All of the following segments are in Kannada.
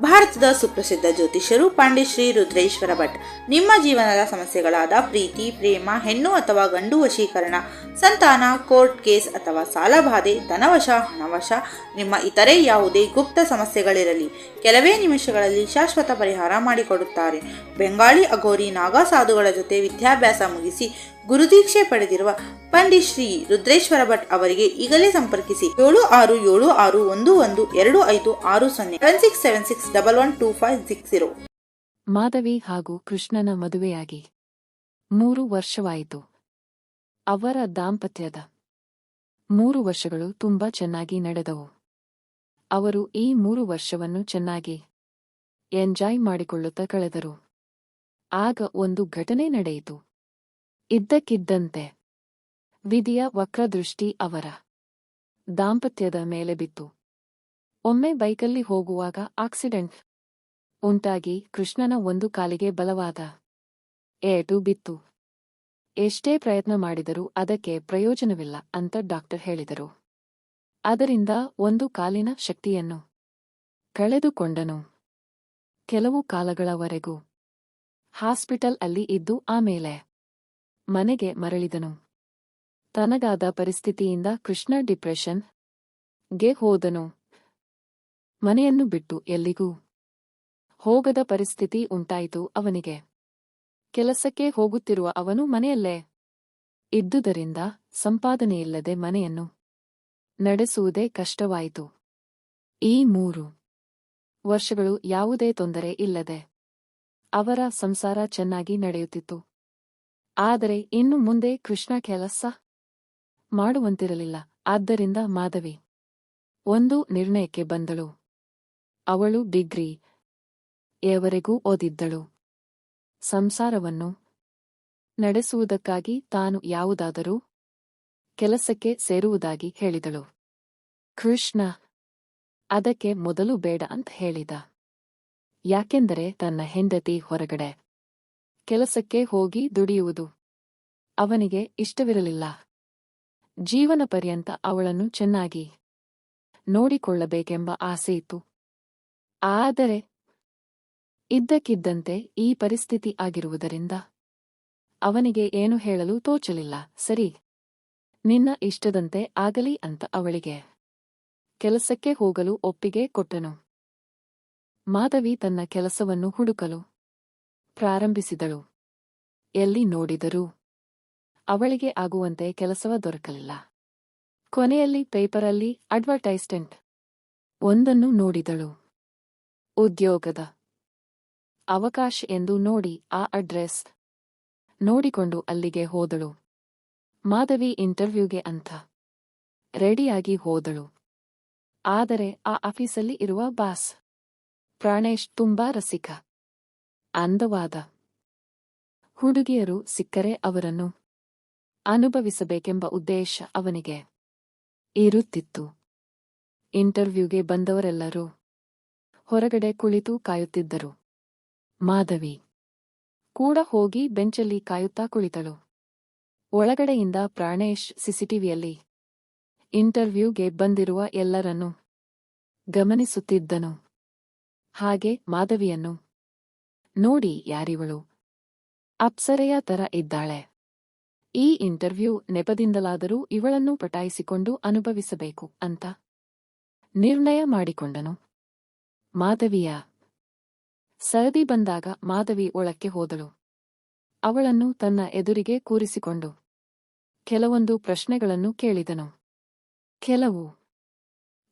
ಭಾರತದ ಸುಪ್ರಸಿದ್ಧ ಜ್ಯೋತಿಷ್ಯರು ಪಾಂಡಿಶ್ರೀ ರುದ್ರೇಶ್ವರ ಭಟ್. ನಿಮ್ಮ ಜೀವನದ ಸಮಸ್ಯೆಗಳಾದ ಪ್ರೀತಿ, ಪ್ರೇಮ, ಹೆಣ್ಣು ಅಥವಾ ಗಂಡು ವಶೀಕರಣ, ಸಂತಾನ, ಕೋರ್ಟ್ ಕೇಸ್ ಅಥವಾ ಸಾಲಬಾಧೆ ಧನವಶ, ಹಣವಶ, ನಿಮ್ಮ ಇತರೆ ಯಾವುದೇ ಗುಪ್ತ ಸಮಸ್ಯೆಗಳಿರಲಿ, ಕೆಲವೇ ನಿಮಿಷಗಳಲ್ಲಿ ಶಾಶ್ವತ ಪರಿಹಾರ ಮಾಡಿಕೊಡುತ್ತಾರೆ. ಬೆಂಗಾಳಿ ಅಘೋರಿ ನಾಗಾ ಸಾಧುಗಳ ಜೊತೆ ವಿದ್ಯಾಭ್ಯಾಸ ಮುಗಿಸಿ ಗುರುದೀಕ್ಷೆ ಪಡೆದಿರುವ ಪಂಡಿತ್ ಶ್ರೀ ರುದ್ರೇಶ್ವರ ಭಟ್ ಅವರಿಗೆ ಈಗಲೇ ಸಂಪರ್ಕಿಸಿ ಏಳು ಆರು ಏಳು ಆರು ಒಂದು ಒಂದು ಎರಡು ಐದು ಆರು ಸೊನ್ನೆ seven six seven six double Madhavi ಹಾಗೂ ಕೃಷ್ಣನ ಮದುವೆಯಾಗಿ ಮೂರು ವರ್ಷವಾಯಿತು. ಅವರ ದಾಂಪತ್ಯದ ಮೂರು ವರ್ಷಗಳು ತುಂಬಾ ಚೆನ್ನಾಗಿ ನಡೆದವು. ಅವರು ಈ ಮೂರು ವರ್ಷವನ್ನು ಚೆನ್ನಾಗಿ ಎಂಜಾಯ್ ಮಾಡಿಕೊಳ್ಳುತ್ತಾ ಕಳೆದರು. ಆಗ ಒಂದು ಘಟನೆ ನಡೆಯಿತು. ಇದ್ದಕ್ಕಿದ್ದಂತೆ ವಿಧಿಯ ವಕ್ರದೃಷ್ಟಿ ಅವರ ದಾಂಪತ್ಯದ ಮೇಲೆ ಬಿತ್ತು. ಒಮ್ಮೆ ಬೈಕಲ್ಲಿ ಹೋಗುವಾಗ ಆಕ್ಸಿಡೆಂಟ್ ಉಂಟಾಗಿ ಕೃಷ್ಣನ ಒಂದು ಕಾಲಿಗೆ ಬಲವಾದ ಏಟು ಬಿತ್ತು. ಎಷ್ಟೇ ಪ್ರಯತ್ನ ಮಾಡಿದರೂ ಅದಕ್ಕೆ ಪ್ರಯೋಜನವಿಲ್ಲ ಅಂತ ಡಾಕ್ಟರ್ ಹೇಳಿದರು. ಅದರಿಂದ ಒಂದು ಕಾಲಿನ ಶಕ್ತಿಯನ್ನು ಕಳೆದುಕೊಂಡನು. ಕೆಲವು ಕಾಲಗಳವರೆಗೂ ಹಾಸ್ಪಿಟಲ್ ಅಲ್ಲಿ ಇದ್ದು ಆಮೇಲೆ ಮನೆಗೆ ಮರಳಿದನು. ತನಗಾದ ಪರಿಸ್ಥಿತಿಯಿಂದ ಕೃಷ್ಣ ಡಿಪ್ರೆಷನ್ಗೆ ಹೋದನು. ಮನೆಯನ್ನು ಬಿಟ್ಟು ಎಲ್ಲಿಗೂ ಹೋಗದ ಪರಿಸ್ಥಿತಿ ಉಂಟಾಯಿತು ಅವನಿಗೆ. ಕೆಲಸಕ್ಕೆ ಹೋಗುತ್ತಿರುವ ಅವನು ಮನೆಯಲ್ಲೇ ಇದ್ದುದರಿಂದ ಸಂಪಾದನೆಯಿಲ್ಲದೆ ಮನೆಯನ್ನು ನಡೆಸುವುದೇ ಕಷ್ಟವಾಯಿತು. ಈ ಮೂರು ವರ್ಷಗಳು ಯಾವುದೇ ತೊಂದರೆ ಇಲ್ಲದೆ ಅವರ ಸಂಸಾರ ಚೆನ್ನಾಗಿ ನಡೆಯುತ್ತಿತ್ತು. ಆದರೆ ಇನ್ನು ಮುಂದೆ ಕೃಷ್ಣ ಕೆಲಸ ಮಾಡುವಂತಿರಲಿಲ್ಲ. ಆದ್ದರಿಂದ ಮಾಧವಿ ಒಂದು ನಿರ್ಣಯಕ್ಕೆ ಬಂದಳು. ಅವಳು ಡಿಗ್ರಿ ಎವರೆಗೂ ಓದಿದ್ದಳು. ಸಂಸಾರವನ್ನು ನಡೆಸುವುದಕ್ಕಾಗಿ ತಾನು ಯಾವುದಾದರೂ ಕೆಲಸಕ್ಕೆ ಸೇರುವುದಾಗಿ ಹೇಳಿದಳು. ಕೃಷ್ಣ, ಅದಕ್ಕೆ ಮೊದಲು ಬೇಡ ಅಂತ ಹೇಳಿದ. ಯಾಕೆಂದರೆ ತನ್ನ ಹೆಂಡತಿ ಹೊರಗಡೆ ಕೆಲಸಕ್ಕೆ ಹೋಗಿ ದುಡಿಯುವುದು ಅವನಿಗೆ ಇಷ್ಟವಿರಲಿಲ್ಲ. ಜೀವನ ಪರ್ಯಂತ ಅವಳನ್ನು ಚೆನ್ನಾಗಿ ನೋಡಿಕೊಳ್ಳಬೇಕೆಂಬ ಆಸೆಯಿತ್ತು ಆದರೆ ಇದ್ದಕ್ಕಿದ್ದಂತೆ ಈ ಪರಿಸ್ಥಿತಿ ಆಗಿರುವುದರಿಂದ ಅವನಿಗೆ ಏನು ಹೇಳಲು ತೋಚಲಿಲ್ಲ. ಸರಿ, ನಿನ್ನ ಇಷ್ಟದಂತೆ ಆಗಲಿ ಅಂತ ಅವಳಿಗೆ ಕೆಲಸಕ್ಕೆ ಹೋಗಲು ಒಪ್ಪಿಗೆ ಕೊಟ್ಟನು. ಮಾಧವಿ ತನ್ನ ಕೆಲಸವನ್ನು ಹುಡುಕಲು ಪ್ರಾರಂಭಿಸಿದಳು. ಎಲ್ಲಿ ನೋಡಿದರೂ ಅವಳಿಗೆ ಆಗುವಂತೆ ಕೆಲಸವ ದೊರಕಲಿಲ್ಲ. ಕೊನೆಯಲ್ಲಿ ಪೇಪರಲ್ಲಿ ಅಡ್ವರ್ಟೈಸ್ಮೆಂಟ್ ಒಂದನ್ನು ನೋಡಿದಳು. ಉದ್ಯೋಗದ ಅವಕಾಶ ಎಂದು ನೋಡಿ ಆ ಅಡ್ರೆಸ್ ನೋಡಿಕೊಂಡು ಅಲ್ಲಿಗೆ ಹೋದಳು. ಮಾಧವಿ ಇಂಟರ್ವ್ಯೂಗೆ ಅಂತ ರೆಡಿಯಾಗಿ ಹೋದಳು. ಆದರೆ ಆ ಆಫೀಸಲ್ಲಿ ಇರುವ ಬಾಸ್ ಪ್ರಾಣೇಶ್ ತುಂಬಾ ರಸಿಕ, ಅಂದವಾದ ಹುಡುಗಿಯರು ಸಿಕ್ಕರೆ ಅವರನ್ನು ಅನುಭವಿಸಬೇಕೆಂಬ ಉದ್ದೇಶ ಅವನಿಗೆ ಇರುತ್ತಿತ್ತು. ಇಂಟರ್ವ್ಯೂಗೆ ಬಂದವರೆಲ್ಲರೂ ಹೊರಗಡೆ ಕುಳಿತು ಕಾಯುತ್ತಿದ್ದರು. ಮಾಧವಿ ಕೂಡ ಹೋಗಿ ಬೆಂಚಲ್ಲಿ ಕಾಯುತ್ತಾ ಕುಳಿತಳು. ಒಳಗಡೆಯಿಂದ ಪ್ರಾಣೇಶ್ ಸಿಸಿಟಿವಿಯಲ್ಲಿ ಇಂಟರ್ವ್ಯೂಗೆ ಬಂದಿರುವ ಎಲ್ಲರನ್ನೂ ಗಮನಿಸುತ್ತಿದ್ದನು. ಹಾಗೆ ಮಾಧವಿಯನ್ನು ನೋಡಿ ಯಾರಿವಳು? ಅಪ್ಸರೆಯ ತರ ಇದ್ದಾಳೆ. ಈ ಇಂಟರ್ವ್ಯೂ ನೆಪದಿಂದಲಾದರೂ ಇವಳನ್ನು ಪಟಾಯಿಸಿಕೊಂಡು ಅನುಭವಿಸಬೇಕು ಅಂತ ನಿರ್ಣಯ ಮಾಡಿಕೊಂಡನು. ಮಾಧವಿಯ. ಸರದಿ ಬಂದಾಗ ಮಾಧವಿ ಒಳಕ್ಕೆ ಹೋದಳು. ಅವಳನ್ನು ತನ್ನ ಎದುರಿಗೆ ಕೂರಿಸಿಕೊಂಡು. ಕೆಲವೊಂದು ಪ್ರಶ್ನೆಗಳನ್ನು ಕೇಳಿದನು. ಕೆಲವು.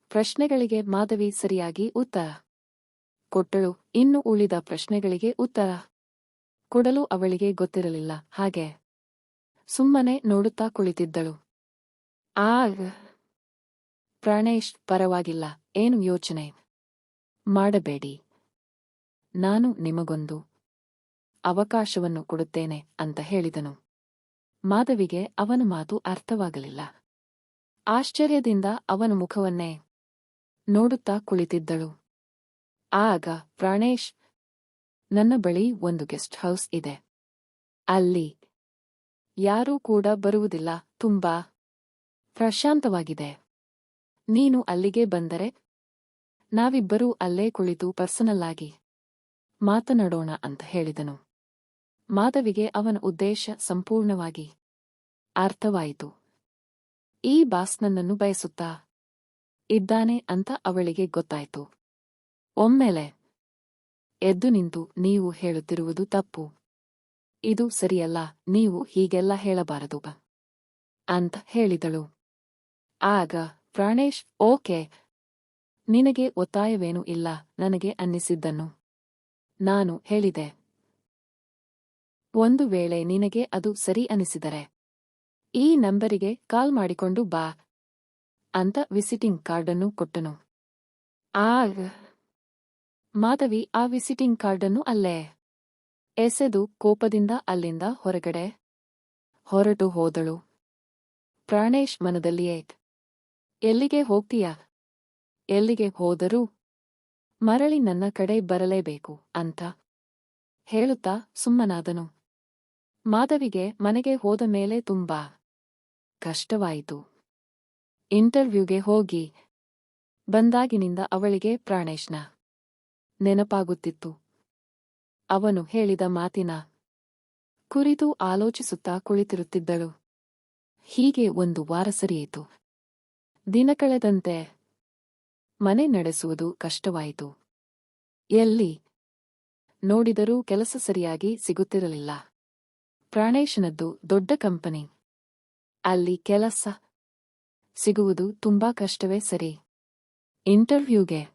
ಪ್ರಶ್ನೆಗಳಿಗೆ ಮಾಧವಿ ಸರಿಯಾಗಿ ಉತ್ತರ. ಕೊಟ್ಟಳು, ಇನ್ನು ಉಳಿದ ಪ್ರಶ್ನೆಗಳಿಗೆ ಉತ್ತರ. ಕೊಡಲು ಅವಳಿಗೆ ಗೊತ್ತಿರಲಿಲ್ಲ, ಹಾಗೆ. ಸುಮ್ಮನೆ ನೋಡುತ್ತಾ ಕುಳಿತಿದ್ದಳು. ಆಗ. ಪ್ರಾಣೇಶ್ ಪರವಾಗಿಲ್ಲ, ಏನು ಯೋಚನೆ. ಮಾಡಬೇಡಿ. ನಾನು ನಿಮಗೊಂದು ಅವಕಾಶವನ್ನು ಕೊಡುತ್ತೇನೆ ಅಂತ ಹೇಳಿದನು. ಮಾಧವಿಗೆ ಅವನ ಮಾತು ಅರ್ಥವಾಗಲಿಲ್ಲ. ಆಶ್ಚರ್ಯದಿಂದ ಅವನ ಮುಖವನ್ನೇ ನೋಡುತ್ತಾ ಕುಳಿತಿದ್ದಳು. ಆಗ ಪ್ರಾಣೇಶ್, ನನ್ನ ಬಳಿ ಒಂದು ಗೆಸ್ಟ್ ಹೌಸ್ ಇದೆ. ಅಲ್ಲಿ ಯಾರೂ ಕೂಡ ಬರುವುದಿಲ್ಲ. ತುಂಬಾ ಪ್ರಶಾಂತವಾಗಿದೆ. ನೀನು ಅಲ್ಲಿಗೆ ಬಂದರೆ ನಾವಿಬ್ಬರೂ ಅಲ್ಲೇ ಕುಳಿತು ಪರ್ಸನಲ್ ಆಗಿ ಮಾತನಾಡೋಣ ಅಂತ ಹೇಳಿದನು. ಮಾಧವಿಗೆ ಅವನ ಉದ್ದೇಶ ಸಂಪೂರ್ಣವಾಗಿ ಅರ್ಥವಾಯಿತು. ಈ ಬಾಸ್ ನನ್ನನ್ನು ಬಯಸುತ್ತಾ ಇದ್ದಾನೆ ಅಂತ ಅವಳಿಗೆ ಗೊತ್ತಾಯ್ತು. ಒಮ್ಮೆಲೆ ಎದ್ದು ನಿಂತು ನೀವು ಹೇಳುತ್ತಿರುವುದು ತಪ್ಪು. ಇದು ಸರಿಯಲ್ಲ, ನೀವು ಹೀಗೆಲ್ಲ ಹೇಳಬಾರದು ಅಂತ ಹೇಳಿದಳು. ಆಗ ಪ್ರಾಣೇಶ್, ಓಕೆ ನಿನಗೆ ಒತ್ತಾಯವೇನೂ ಇಲ್ಲ, ನನಗೆ ಅನ್ನಿಸಿದ್ದನ್ನು. ನಾನು ಹೇಳಿದೆ. ಒಂದು ವೇಳೆ ನಿನಗೆ ಅದು ಸರಿ ಅನಿಸಿದರೆ ಈ ನಂಬರಿಗೆ ಕಾಲ್ ಮಾಡಿಕೊಂಡು ಬಾ, ಅಂತ ವಿಸಿಟಿಂಗ್ ಕಾರ್ಡನ್ನು ಕೊಟ್ಟನು. ಆ ಮಾಧವಿ ಆ ವಿಸಿಟಿಂಗ್ ಕಾರ್ಡನ್ನು ಅಲ್ಲೇ ಎಸೆದು ಕೋಪದಿಂದ ಅಲ್ಲಿಂದ ಹೊರಗಡೆ ಹೊರಟು ಹೋದಳು. ಪ್ರಾಣೇಶ್ ಮನದಲ್ಲಿಯೇ, ಎಲ್ಲಿಗೆ ಹೋಗ್ತೀಯಾ? ಎಲ್ಲಿಗೆ ಹೋದರೂ ಮರಳಿ ನನ್ನ ಕಡೆ ಬರಲೇಬೇಕು ಅಂತ ಹೇಳುತ್ತಾ ಸುಮ್ಮನಾದನು. ಮಾಧವಿಗೆ ಮನೆಗೆ ಹೋದ ಮೇಲೆ ತುಂಬಾ ಕಷ್ಟವಾಯಿತು. ಇಂಟರ್ವ್ಯೂಗೆ ಹೋಗಿ ಬಂದಾಗಿನಿಂದ ಅವಳಿಗೆ ಪ್ರಾಣೇಶ್ನ ನೆನಪಾಗುತ್ತಿತ್ತು. ಅವನು ಹೇಳಿದ ಮಾತಿನ ಕುರಿತು ಆಲೋಚಿಸುತ್ತಾ ಕುಳಿತಿರುತ್ತಿದ್ದಳು. ಹೀಗೆ ಒಂದು ವಾರ ಸರಿಯಿತು. ದಿನ ಕಳೆದಂತೆ ಮನೆ ನಡೆಸುವುದು ಕಷ್ಟವಾಯಿತು. ಎಲ್ಲಿ ನೋಡಿದರೂ ಕೆಲಸ ಸರಿಯಾಗಿ ಸಿಗುತ್ತಿರಲಿಲ್ಲ. ಪ್ರಾಣೇಶನದ್ದು ದೊಡ್ಡ ಕಂಪನಿ. ಅಲ್ಲಿ ಕೆಲಸ ಸಿಗುವುದು ತುಂಬಾ ಕಷ್ಟವೇ ಸರಿ. ಇಂಟರ್ವ್ಯೂಗೆ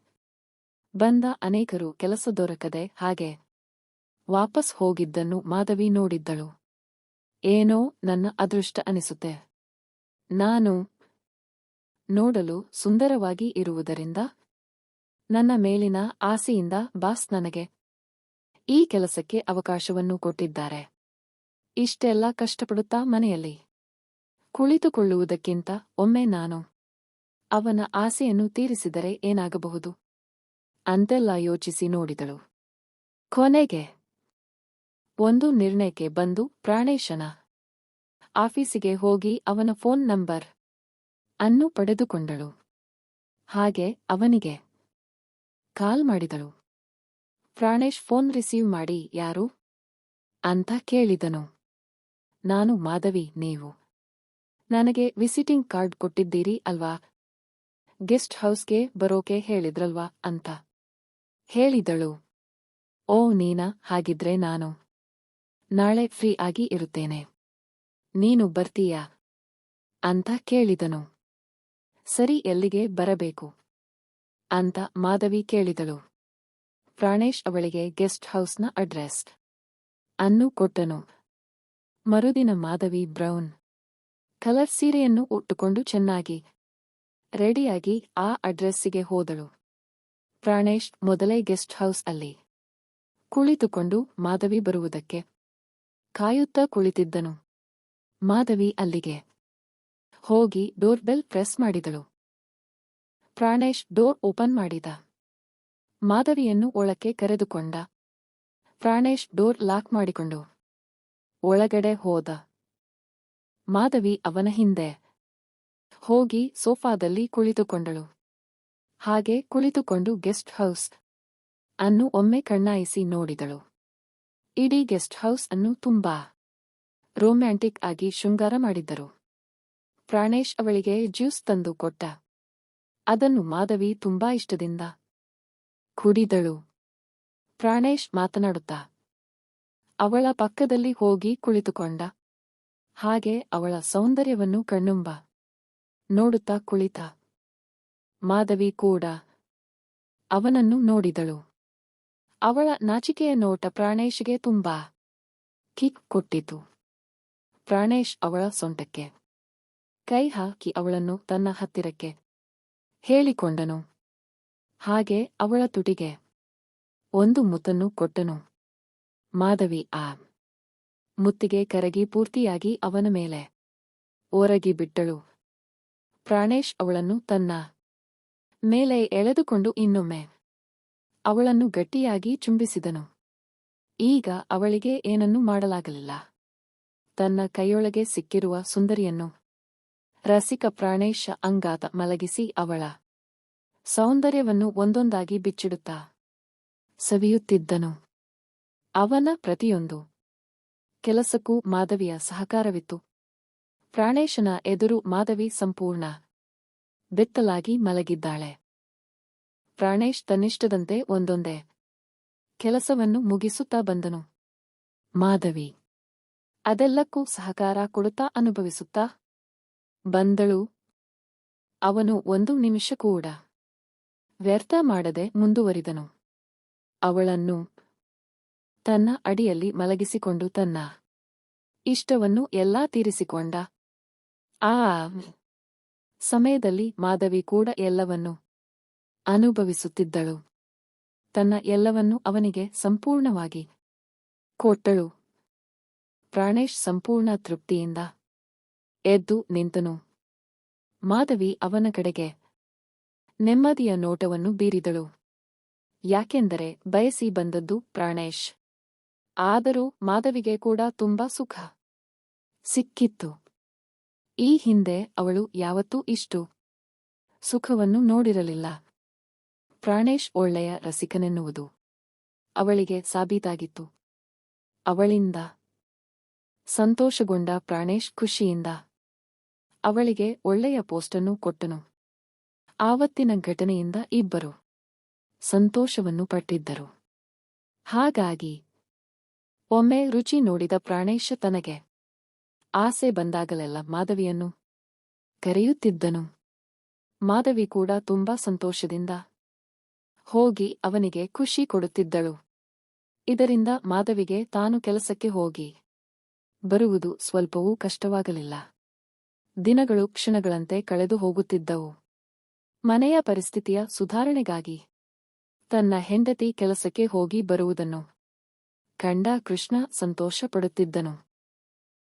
ಬಂದ ಅನೇಕರು ಕೆಲಸ ದೊರಕದೆ ಹಾಗೆ ವಾಪಸ್ ಹೋಗಿದ್ದನ್ನು ಮಾಧವಿ ನೋಡಿದ್ದಳು. ಏನೋ ನನ್ನ ಅದೃಷ್ಟ ಅನಿಸುತ್ತೆ. ನಾನು ನೋಡಲು ಸುಂದರವಾಗಿ ಇರುವುದರಿಂದ ನನ್ನ ಮೇಲಿನ ಆಸೆಯಿಂದ ಬಾಸ್ ನನಗೆ ಈ ಕೆಲಸಕ್ಕೆ ಅವಕಾಶವನ್ನು ಕೊಟ್ಟಿದ್ದಾರೆ. ಇಷ್ಟೆಲ್ಲ ಕಷ್ಟಪಡುತ್ತಾ ಮನೆಯಲ್ಲಿ ಕುಳಿತುಕೊಳ್ಳುವುದಕ್ಕಿಂತ ಒಮ್ಮೆ ನಾನು ಅವನ ಆಸೆಯನ್ನು ತೀರಿಸಿದರೆ ಏನಾಗಬಹುದು? ಅಂತೆಲ್ಲ ಯೋಚಿಸಿ ನೋಡಿದಳು. ಕೊನೆಗೆ ಒಂದು ನಿರ್ಣಯಕ್ಕೆ ಬಂದು ಪ್ರಾಣೇಶನ ಆಫೀಸಿಗೆ ಹೋಗಿ ಅವನ ಫೋನ್ ನಂಬರ್ ಅನ್ನು ಪಡೆದುಕೊಂಡಳು. ಹಾಗೆ ಅವನಿಗೆ ಕಾಲ್ ಮಾಡಿದಳು. ಪ್ರಾಣೇಶ್ ಫೋನ್ ರಿಸೀವ್ ಮಾಡಿ, ಯಾರು? ಅಂತ ಕೇಳಿದನು. ನಾನು ಮಾಧವಿ, ನೀವು. ನನಗೆ ವಿಸಿಟಿಂಗ್ ಕಾರ್ಡ್ ಕೊಟ್ಟಿದ್ದೀರಿ ಅಲ್ವಾ? ಗೆಸ್ಟ್ ಹೌಸ್ಗೆ ಬರೋಕೆ ಹೇಳಿದ್ರಲ್ವಾ? ಅಂತ ಹೇಳಿದಳು. ಓ, ನೀನಾ? ಹಾಗಿದ್ರೆ ನಾನು ನಾಳೆ ಫ್ರೀ ಆಗಿ ಇರುತ್ತೇನೆ. ನೀನು ಬರ್ತೀಯಾ? ಅಂತ ಕೇಳಿದನು. ಸರಿ ಎಲ್ಲಿಗೆ ಬರಬೇಕು? ಅಂತ ಮಾಧವಿ ಕೇಳಿದಳು. ಪ್ರಾಣೇಶ್ ಅವಳಿಗೆ ಗೆಸ್ಟ್ ಹೌಸ್ನ ಅಡ್ರೆಸ್. ಅನ್ನು ಕೊಟ್ಟನು. ಮರುದಿನ ಮಾಧವಿ ಬ್ರೌನ್. ಕಲರ್ ಸೀರೆಯನ್ನು ಉಟ್ಟುಕೊಂಡು ಚೆನ್ನಾಗಿ, ರೆಡಿಯಾಗಿ ಆ ಅಡ್ರೆಸ್ಸಿಗೆ ಹೋದಳು. ಪ್ರಾಣೇಶ್ ಮೊದಲೇ ಗೆಸ್ಟ್ ಹೌಸ್ ಅಲ್ಲಿ. ಕುಳಿತುಕೊಂಡು ಮಾಧವಿ ಬರುವುದಕ್ಕೆ ಕಾಯುತ್ತಾ ಕುಳಿತಿದ್ದನು. ಮಾಧವಿ ಅಲ್ಲಿಗೆ ಹೋಗಿ ಡೋರ್ ಬೆಲ್ ಪ್ರೆಸ್ ಮಾಡಿದಳು. ಪ್ರಾಣೇಶ್ ಡೋರ್ ಓಪನ್ ಮಾಡಿದ. ಮಾಧವಿಯನ್ನು ಒಳಕ್ಕೆ ಕರೆದುಕೊಂಡ. ಪ್ರಾಣೇಶ್ ಡೋರ್ ಲಾಕ್ ಮಾಡಿಕೊಂಡು. ಒಳಗಡೆ ಹೋದ. ಮಾಧವಿ ಅವನ ಹಿಂದೆ. ಹೋಗಿ ಸೋಫಾದಲ್ಲಿ ಕುಳಿತುಕೊಂಡಳು. ಹಾಗೆ ಕುಳಿತುಕೊಂಡು ಗೆಸ್ಟ್ ಹೌಸ್ ಅನ್ನು ಒಮ್ಮೆ ಕಣ್ಣಾಯಿಸಿ ನೋಡಿದಳು. ಇಡೀ ಗೆಸ್ಟ್ ಹೌಸ್ ಅನ್ನು ತುಂಬಾ ರೊಮ್ಯಾಂಟಿಕ್ ಆಗಿ ಶೃಂಗಾರ ಮಾಡಿದ್ದರು. ಪ್ರಾಣೇಶ್ ಅವಳಿಗೆ ಜ್ಯೂಸ್ ತಂದು ಕೊಟ್ಟ. ಅದನ್ನು ಮಾಧವಿ ತುಂಬಾ ಇಷ್ಟದಿಂದ ಕುಡಿದಳು. ಪ್ರಾಣೇಶ್ ಮಾತನಾಡುತ್ತಾ, ಅವಳ ಪಕ್ಕದಲ್ಲಿ ಹೋಗಿ ಕುಳಿತುಕೊಂಡ. ಹಾಗೆ ಅವಳ ಸೌಂದರ್ಯವನ್ನು ಕಣ್ಣುಂಬ ನೋಡುತ್ತಾ ಕುಳಿತ. ಮಾಧವಿ ಕೂಡ ಅವನನ್ನು ನೋಡಿದಳು. ಅವಳ ನಾಚಿಕೆಯ ನೋಟ ಪ್ರಾಣೇಶ್ಗೆ ತುಂಬಾ ಕಿಕ್ ಕೊಟ್ಟಿತು. ಪ್ರಾಣೇಶ್ ಅವಳ ಸೊಂಟಕ್ಕೆ ಕೈ ಹಾಕಿ ಅವಳನ್ನು ತನ್ನ ಹತ್ತಿರಕ್ಕೆ ಹೇಳಿಕೊಂಡನು. ಹಾಗೆ ಅವಳ ತುಟಿಗೆ ಒಂದು ಮುತ್ತನ್ನು ಕೊಟ್ಟನು. ಮಾಧವಿ, ಆ ಮುತ್ತಿಗೆ ಕರಗಿ ಪೂರ್ತಿಯಾಗಿ ಅವನ ಮೇಲೆ ಓರಗಿ ಬಿಟ್ಟಳು. ಪ್ರಾಣೇಶ್ ಅವಳನ್ನು ತನ್ನ ಮೇಲೆ ಎಳೆದುಕೊಂಡು ಇನ್ನೊಮ್ಮೆ ಅವಳನ್ನು ಗಟ್ಟಿಯಾಗಿ ಚುಂಬಿಸಿದನು. ಈಗ ಅವಳಿಗೆ ಏನನ್ನೂ ಮಾಡಲಾಗಲಿಲ್ಲ. ತನ್ನ ಕೈಯೊಳಗೆ ಸಿಕ್ಕಿರುವ ಸುಂದರಿಯನ್ನು ರಸಿಕ ಪ್ರಾಣೇಶ ಅಂಗಾತ ಮಲಗಿಸಿ ಅವಳ ಸೌಂದರ್ಯವನ್ನು ಒಂದೊಂದಾಗಿ ಬಿಚ್ಚಿಡುತ್ತಾ ಸವಿಯುತ್ತಿದ್ದನು. ಅವನ ಪ್ರತಿಯೊಂದು ಕೆಲಸಕ್ಕೂ ಮಾಧವಿಯ ಸಹಕಾರವಿತ್ತು. ಪ್ರಾಣೇಶನ ಎದುರು ಮಾಧವಿ ಸಂಪೂರ್ಣ ಬೆತ್ತಲಾಗಿ ಮಲಗಿದ್ದಾಳೆ. ಪ್ರಾಣೇಶ್ ತನ್ನಿಷ್ಟದಂತೆ ಒಂದೊಂದೇ ಕೆಲಸವನ್ನು ಮುಗಿಸುತ್ತಾ ಬಂದನು. ಮಾಧವಿ, ಅದೆಲ್ಲಕ್ಕೂ ಸಹಕಾರ ಕೊಡುತ್ತಾ ಅನುಭವಿಸುತ್ತಾ ಬಂದಳು. ಅವನು ಒಂದು ನಿಮಿಷ ಕೂಡ ವ್ಯರ್ಥ ಮಾಡದೆ ಮುಂದುವರಿದನು. ಅವಳನ್ನು ತನ್ನ ಅಡಿಯಲ್ಲಿ ಮಲಗಿಸಿಕೊಂಡು ತನ್ನ ಇಷ್ಟವನ್ನು ಎಲ್ಲಾ ತೀರಿಸಿಕೊಂಡ ಆ ಸಮಯದಲ್ಲಿ ಮಾಧವಿ ಕೂಡ ಎಲ್ಲವನ್ನು ಅನುಭವಿಸುತ್ತಿದ್ದಳು. ತನ್ನ ಎಲ್ಲವನ್ನು ಅವನಿಗೆ ಸಂಪೂರ್ಣವಾಗಿ ಕೊಟ್ಟಳು. ಪ್ರಾಣೇಶ್ ಸಂಪೂರ್ಣ ತೃಪ್ತಿಯಿಂದ ಎದ್ದು ನಿಂತನು. ಮಾಧವಿ ಅವನ ಕಡೆಗೆ ನೆಮ್ಮದಿಯ ನೋಟವನ್ನು ಬೀರಿದಳು. ಯಾಕೆಂದರೆ ಬಯಸಿ ಬಂದದ್ದು ಪ್ರಾಣೇಶ್. ಆದರೂ ಮಾಧವಿಗೆ ಕೂಡ ತುಂಬಾ ಸುಖ ಸಿಕ್ಕಿತ್ತು. ಈ ಹಿಂದೆ ಅವಳು ಯಾವತ್ತೂ ಇಷ್ಟು ಸುಖವನ್ನು ನೋಡಿರಲಿಲ್ಲ. ಪ್ರಾಣೇಶ್ ಒಳ್ಳೆಯ ರಸಿಕನೆನ್ನುವುದು ಅವಳಿಗೆ ಸಾಬೀತಾಗಿತ್ತು. ಅವಳಿಂದ ಸಂತೋಷಗೊಂಡ ಪ್ರಾಣೇಶ್ ಖುಷಿಯಿಂದ ಅವಳಿಗೆ ಒಳ್ಳೆಯ ಪೋಸ್ಟನ್ನು ಕೊಟ್ಟನು. ಆವತ್ತಿನ ಘಟನೆಯಿಂದ ಇಬ್ಬರು ಸಂತೋಷವನ್ನು ಪಟ್ಟಿದ್ದರು. ಹಾಗಾಗಿ ಒಮ್ಮೆ ರುಚಿ ನೋಡಿದ ಪ್ರಾಣೇಶ ತನಗೆ ಆಸೆ ಬಂದಾಗಲೆಲ್ಲ ಮಾಧವಿಯನ್ನು ಕರೆಯುತ್ತಿದ್ದನು. ಮಾಧವಿ ಕೂಡ ತುಂಬಾ ಸಂತೋಷದಿಂದ ಹೋಗಿ ಅವನಿಗೆ ಖುಷಿ ಕೊಡುತ್ತಿದ್ದಳು. ಇದರಿಂದ ಮಾಧವಿಗೆ ತಾನು ಕೆಲಸಕ್ಕೆ ಹೋಗಿ ಬರುವುದು ಸ್ವಲ್ಪವೂ ಕಷ್ಟವಾಗಲಿಲ್ಲ. ದಿನಗಳು ಕ್ಷಣಗಳಂತೆ ಕಳೆದು ಹೋಗುತ್ತಿದ್ದವು. ಮನೆಯ ಪರಿಸ್ಥಿತಿಯ ಸುಧಾರಣೆಗಾಗಿ ತನ್ನ ಹೆಂಡತಿ ಕೆಲಸಕ್ಕೆ ಹೋಗಿ ಬರುವುದನ್ನು ಕಂಡ ಕೃಷ್ಣ ಸಂತೋಷಪಡುತ್ತಿದ್ದನು.